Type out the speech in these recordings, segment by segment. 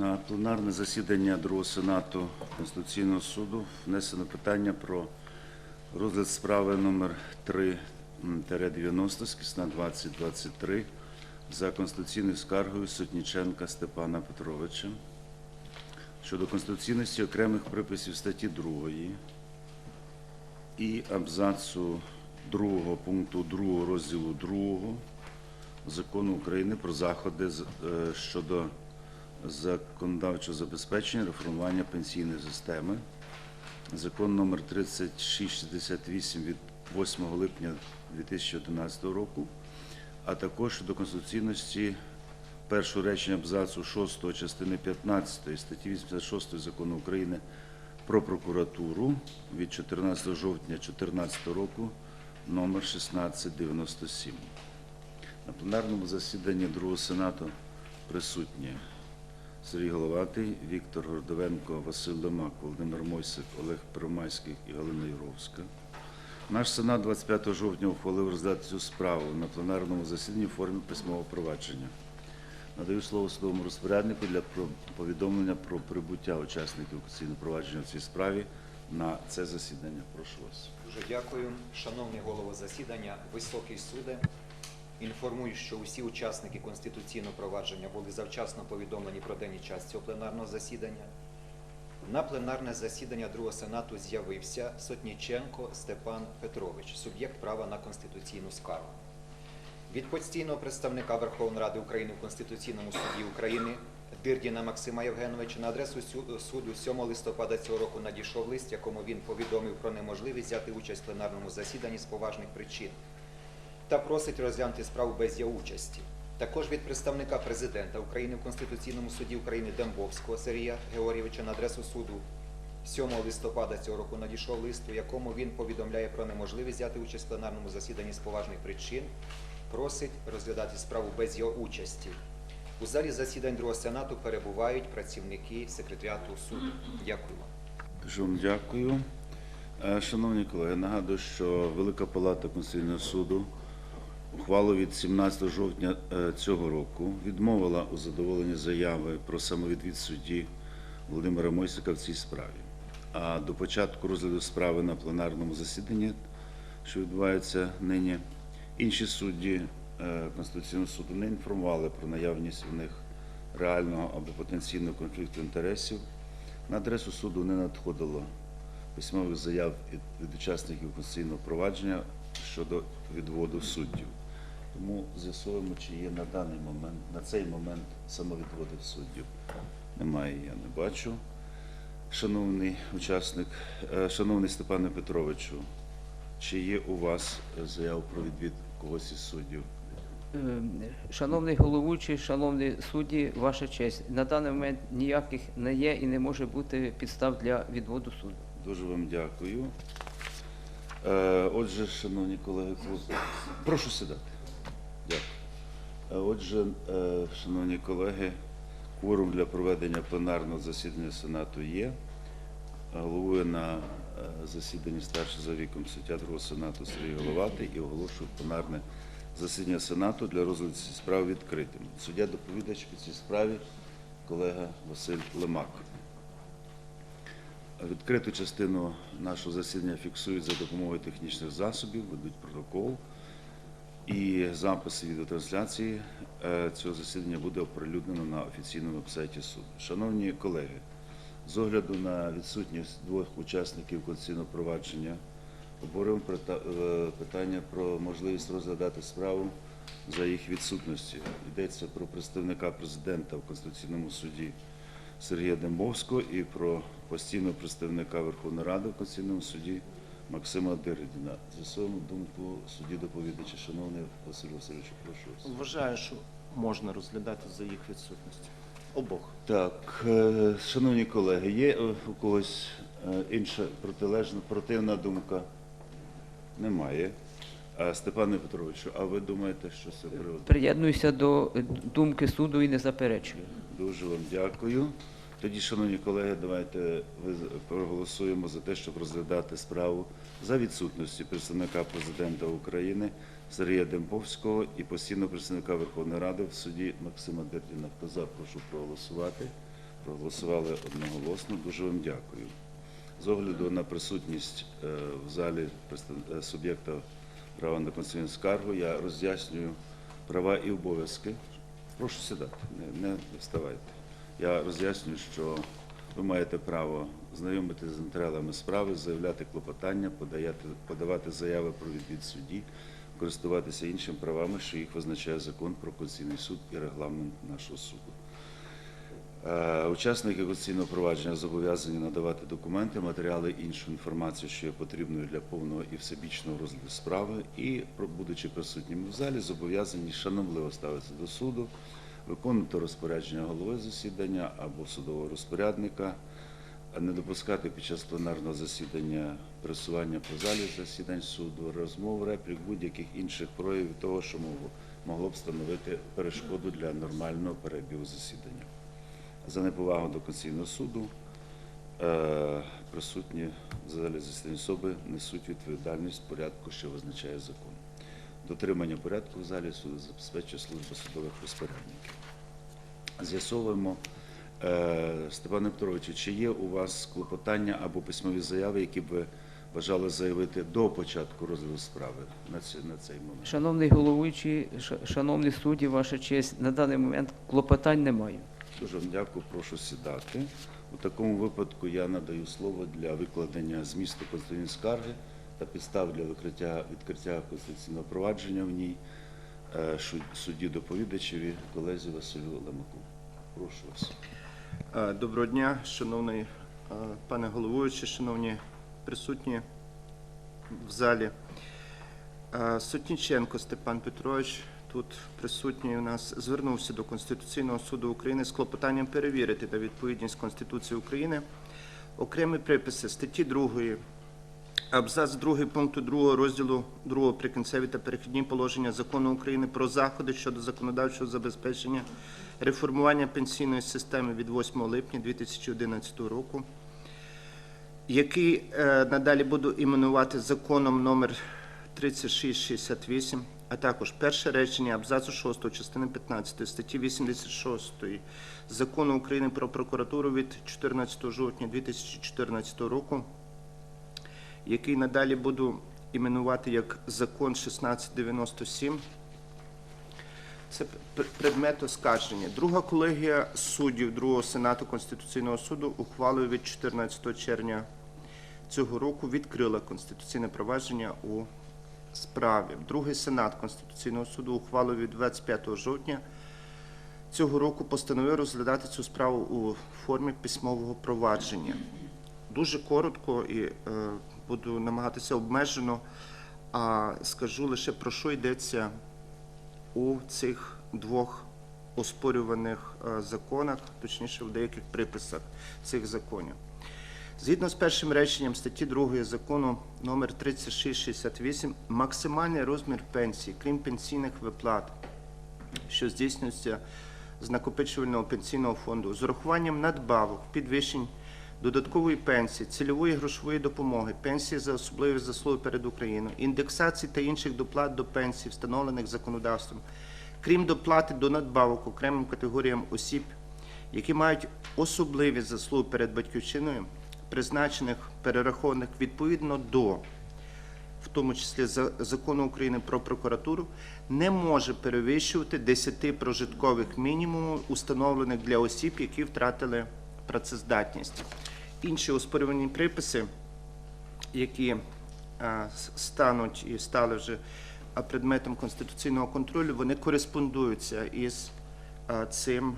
На пленарне засідання Другого Сенату Конституційного суду внесено питання про розгляд справи номер 3-90 скісна 2023 за конституційною скаргою Сотніченка Степана Петровича щодо конституційності окремих приписів статті 2 і абзацу 2 пункту 2 розділу 2 Закону України про заходи е, щодо законодавчого забезпечення реформування пенсійної системи. Закон номер 3668 від 8 липня 2011 року, а також щодо конституційності першого речення абзацу 6 частини 15 статті 86 Закону України про прокуратуру від 14 жовтня 2014 року номер 1697. На пленарному засіданні Другого Сенату присутні Сергій Головатий, Віктор Гордовенко, Василь Лемак, Володимир Мойсик, Олег Первомайський і Галина Юровська. Наш Сенат 25 жовтня ухвалив розглядати цю справу на пленарному засіданні в формі письмового провадження. Надаю слово судовому розпоряднику для повідомлення про прибуття учасників конституційного провадження в цій справі на це засідання. Прошу вас. Дуже дякую. Шановний голово засідання, високий суде. Інформую, що усі учасники конституційного провадження були завчасно повідомлені про день і час цього пленарного засідання. На пленарне засідання Другого Сенату з'явився Сотніченко Степан Петрович, суб'єкт права на конституційну скаргу. Від постійного представника Верховної Ради України в Конституційному суді України Дирдіна Максима Євгеновича на адресу суду 7 листопада цього року надійшов лист, якому він повідомив про неможливість взяти участь в пленарному засіданні з поважних причин та просить розглянути справу без його участі. Також від представника президента України в Конституційному суді України Дембовського Сергія Георгійовича на адресу суду 7 листопада цього року надійшов лист, у якому він повідомляє про неможливість взяти участь в пленарному засіданні з поважних причин, просить розглядати справу без його участі. У залі засідань Другого Сенату перебувають працівники секретаріату суду. Дякую вам. Дякую. Е, Шановні колеги, нагадую, що Велика Палата Конституційного суду ухвалу від 17 жовтня е, цього року відмовила у задоволенні заяви про самовідвід судді Володимира Мойсика в цій справі. А до початку розгляду справи на пленарному засіданні, що відбувається нині, інші судді е, Конституційного суду не інформували про наявність у них реального або потенційного конфлікту інтересів. На адресу суду не надходило письмових заяв від учасників конституційного провадження щодо відводу суддів. Тому з'ясуємо, чи є на даний момент, на цей момент самовідводи суддів. Немає, я не бачу. Шановний учасник, е, шановний Степане Петровичу, чи є у вас заяв про відвід когось із суддів? Е, Шановний головуючий, шановні судді, ваша честь, на даний момент ніяких не є і не може бути підстав для відводу суду. Дуже вам дякую. Е, Отже, шановні колеги, прошу сідати. Дякую. Е, Отже, е, шановні колеги, кворум для проведення пленарного засідання Сенату є. Головує на засіданні старший за віком суддя Другого Сенату Сергій Головатий і оголошую пленарне засідання Сенату для розгляду цієї справи відкритим. Суддя доповідач по цій справі колега Василь Лемак. Відкриту частину нашого засідання фіксують за допомогою технічних засобів, ведуть протокол. І запис відеотрансляції е, цього засідання буде оприлюднено на офіційному вебсайті суду. Шановні колеги, з огляду на відсутність двох учасників конституційного провадження, обговорюємо прита- е, питання про можливість розглядати справу за їх відсутності. Йдеться про представника президента в Конституційному суді Сергія Дембовського і про постійного представника Верховної Ради в Конституційному суді Максима Диридіна. З'ясуємо думку судді доповідача. Шановний Василь Васильович, прошу вас. Вважаю, що можна розглядати за їх відсутністю. обох. Так, е, шановні колеги, є е, у когось е, інша протилежна, противна думка? Немає. А, Степане Петровичу, а ви думаєте, що це приводу? Приєднуюся до е, думки суду і не заперечую. Дуже вам дякую. Тоді, шановні колеги, давайте проголосуємо за те, щоб розглядати справу за відсутності представника президента України Сергія Демповського і постійного представника Верховної Ради в суді Максима Дердіна. Хто за, прошу проголосувати. Проголосували одноголосно. Дуже вам дякую. З огляду на присутність е, в залі е, суб'єкта права на конституційну скаргу, я роз'яснюю права і обов'язки. Прошу сідати, не, не вставайте. Я роз'яснюю, що ви маєте право знайомитися з матеріалами справи, заявляти клопотання, подаяти, подавати заяви про відвід судді, користуватися іншими правами, що їх визначає закон про Конституційний суд і регламент нашого суду. Е, Учасники конституційного провадження зобов'язані надавати документи, матеріали іншу інформацію, що є потрібною для повного і всебічного розгляду справи, і, будучи присутніми в залі, зобов'язані шанобливо ставитися до суду, виконувати розпорядження голови засідання або судового розпорядника, не допускати під час пленарного засідання пересування по залі засідань суду, розмов, реплік, будь-яких інших проявів того, що могло, б становити перешкоду для нормального перебігу засідання. За неповагу до Конституційного суду е, присутні в залі особи несуть відповідальність порядку, що визначає закон. Дотримання порядку в залі суду забезпечує служба судових розпорядників. З'ясовуємо, е, Степане Петровичу, чи є у вас клопотання або письмові заяви, які б ви бажали заявити до початку розгляду справи на цей, момент? Шановний головуючий, ша- шановні судді, ваша честь, на даний момент клопотань немає. Дуже вам дякую, прошу сідати. У такому випадку я надаю слово для викладення змісту конституційної скарги та підстав для викриття, відкриття конституційного провадження в ній е, судді доповідачеві, колезі Василю Лемаку. Прошу вас. Е, Доброго дня, шановний е, пане головуючий, шановні присутні в залі. Сотніченко Степан Петрович, тут присутній у нас, звернувся до Конституційного суду України з клопотанням перевірити на відповідність Конституції України. Окремі приписи статті 2, абзац 2 пункту 2 розділу 2 прикінцеві та перехідні положення Закону України про заходи щодо законодавчого забезпечення реформування пенсійної системи від 8 липня 2011 року, який е, надалі буду іменувати законом номер 3668, а також перше речення абзацу 6 частини 15 статті 86 Закону України про прокуратуру від 14 жовтня 2014 року, який надалі буду іменувати як закон 1697, це предмет оскарження. Друга колегія суддів Другого Сенату Конституційного суду ухвалою від 14 червня цього року відкрила конституційне провадження у справі. Другий Сенат Конституційного суду ухвалою від 25 жовтня цього року постановив розглядати цю справу у формі письмового провадження. Дуже коротко і е, буду намагатися обмежено, а скажу лише про що йдеться у цих двох оспорюваних е, законах, точніше в деяких приписах цих законів. Згідно з першим реченням статті 2 закону номер 3668, максимальний розмір пенсії, крім пенсійних виплат, що здійснюється з накопичувального пенсійного фонду, з урахуванням надбавок, підвищень додаткової пенсії, цільової грошової допомоги, пенсії за особливі заслуги перед Україною, індексації та інших доплат до пенсій, встановлених законодавством, крім доплати до надбавок окремим категоріям осіб, які мають особливі заслуги перед батьківщиною, призначених перерахованих відповідно до в тому числі за- закону України про прокуратуру, не може перевищувати 10 прожиткових мінімумів, установлених для осіб, які втратили працездатність. Інші оспорювані приписи, які стануть і стали вже предметом конституційного контролю, вони кореспондуються із цим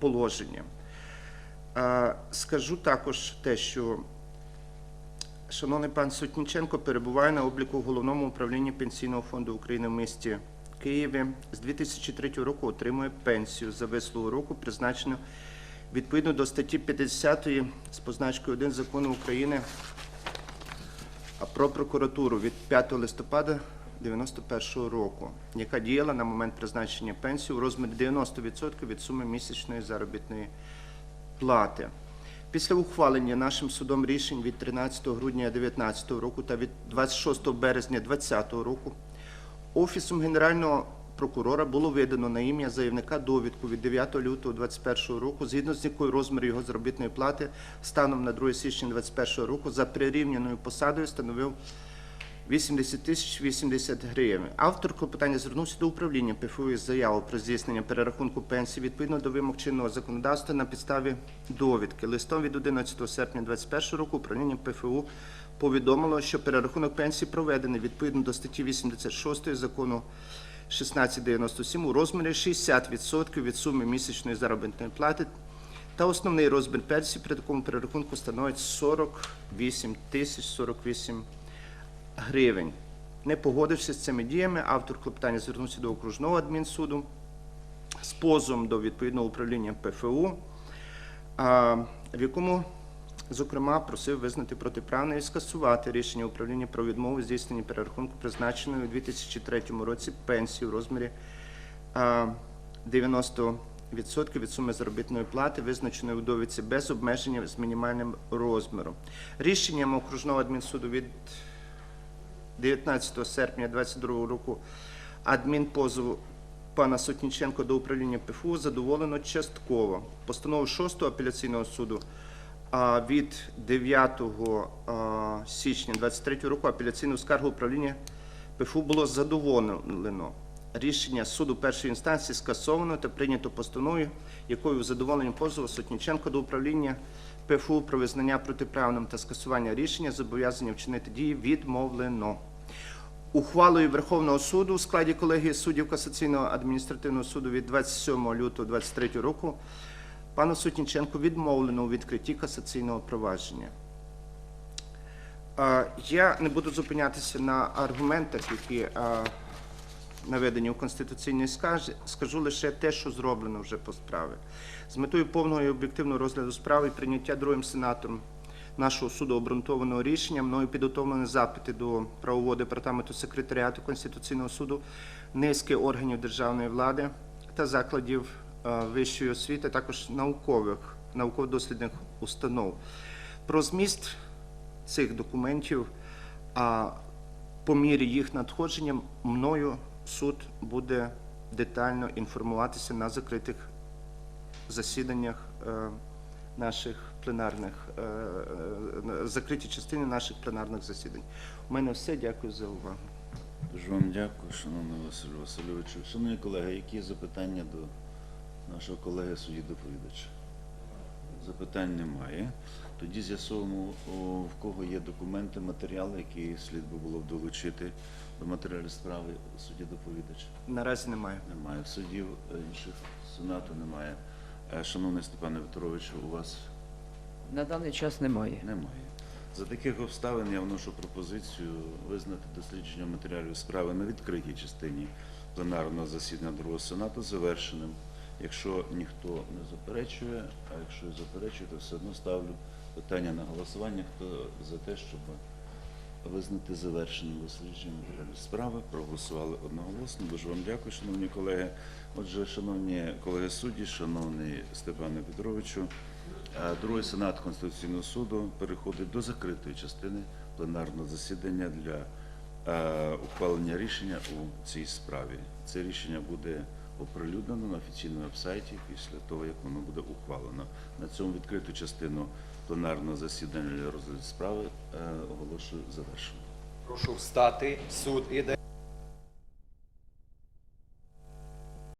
положенням. Скажу також те, що Шановний пан Сотніченко перебуває на обліку в головному управлінні Пенсійного фонду України в місті Києві. З 2003 року отримує пенсію. За вислугу року, призначену відповідно до статті 50 з позначкою 1 закону України про прокуратуру від 5 листопада 91 року, яка діяла на момент призначення пенсії у розмірі 90% від суми місячної заробітної плати. Після ухвалення нашим судом рішень від 13 грудня 2019 року та від 26 березня 2020 року Офісом Генерального прокурора було видано на ім'я заявника довідку від 9 лютого 2021 року, згідно з якою розмір його заробітної плати станом на 2 січня 2021 року за прирівняною посадою становив 80 тисяч 80 гривень. Автор клопотання звернувся до управління ПФУ із заявою про здійснення перерахунку пенсії відповідно до вимог чинного законодавства на підставі довідки. Листом від 11 серпня 2021 року управління ПФУ повідомило, що перерахунок пенсії проведений відповідно до статті 86 закону 1697 у розмірі 60% від суми місячної заробітної плати та основний розмір пенсії при такому перерахунку становить 48 тисяч 48 гривень. Не погодившись з цими діями, автор клопотання звернувся до окружного адмінсуду з позовом до відповідного управління ПФУ, в якому, зокрема, просив визнати протиправним і скасувати рішення управління про відмову здійснення перерахунку призначеної у 2003 році пенсії в розмірі а, 90% від суми заробітної плати, визначеної у довідці без обмеження з мінімальним розміром. Рішенням окружного адмінсуду від 19 серпня 2022 року адмінпозову пана Сотніченко до управління ПФУ задоволено частково. Постанову 6 апеляційного суду від 9 а, січня 2023 року апеляційну скаргу управління ПФУ було задоволено. Рішення суду першої інстанції скасовано та прийнято постановою, якою у задоволенні позову Сотніченко до управління ПФУ про визнання протиправним та скасування рішення зобов'язання вчинити дії відмовлено. Ухвалою Верховного суду у складі колегії суддів Касаційного адміністративного суду від 27 лютого 2023 року пану Сотніченку відмовлено у відкритті касаційного провадження. Я не буду зупинятися на аргументах, які наведені у конституційній скарзі, скажу лише те, що зроблено вже по справі. З метою повного і об'єктивного розгляду справи прийняття другим сенатором нашого суду обґрунтованого рішення мною підготовлені запити до правового департаменту секретаріату Конституційного суду, низки органів державної влади та закладів е, вищої освіти, також наукових, науково-дослідних установ. Про зміст цих документів, а по мірі їх надходження мною суд буде детально інформуватися на закритих засіданнях е, наших пленарних, е, е, закритій частині наших пленарних засідань. У мене все. Дякую за увагу. Дуже вам дякую, шановний Василь Васильовичу. Шановні колеги, які запитання до нашого колеги судді доповідача? Запитань немає. Тоді з'ясуємо, о, в кого є документи, матеріали, які слід би було б долучити до матеріалів справи судді доповідача. Наразі немає. Немає. Суддів е, інших сенату немає. Е, Шановний Степане Петровичу, у вас На даний час немає. немає. За таких обставин я вношу пропозицію визнати дослідження матеріалів справи на відкритій частині пленарного засідання другого сенату завершеним. Якщо ніхто не заперечує, а якщо і заперечує, то все одно ставлю питання на голосування. Хто за те, щоб визнати завершеним дослідження матеріалів справи, проголосували одноголосно. Дуже вам дякую, шановні колеги. Отже, шановні колеги судді, шановний Степане Петровичу, Другий сенат Конституційного суду переходить до закритої частини пленарного засідання для е, ухвалення рішення у цій справі. Це рішення буде оприлюднено на офіційному вебсайті після того, як воно буде ухвалено. На цьому відкриту частину пленарного засідання для розгляду справи е, оголошую завершеною. Прошу встати. Суд іде.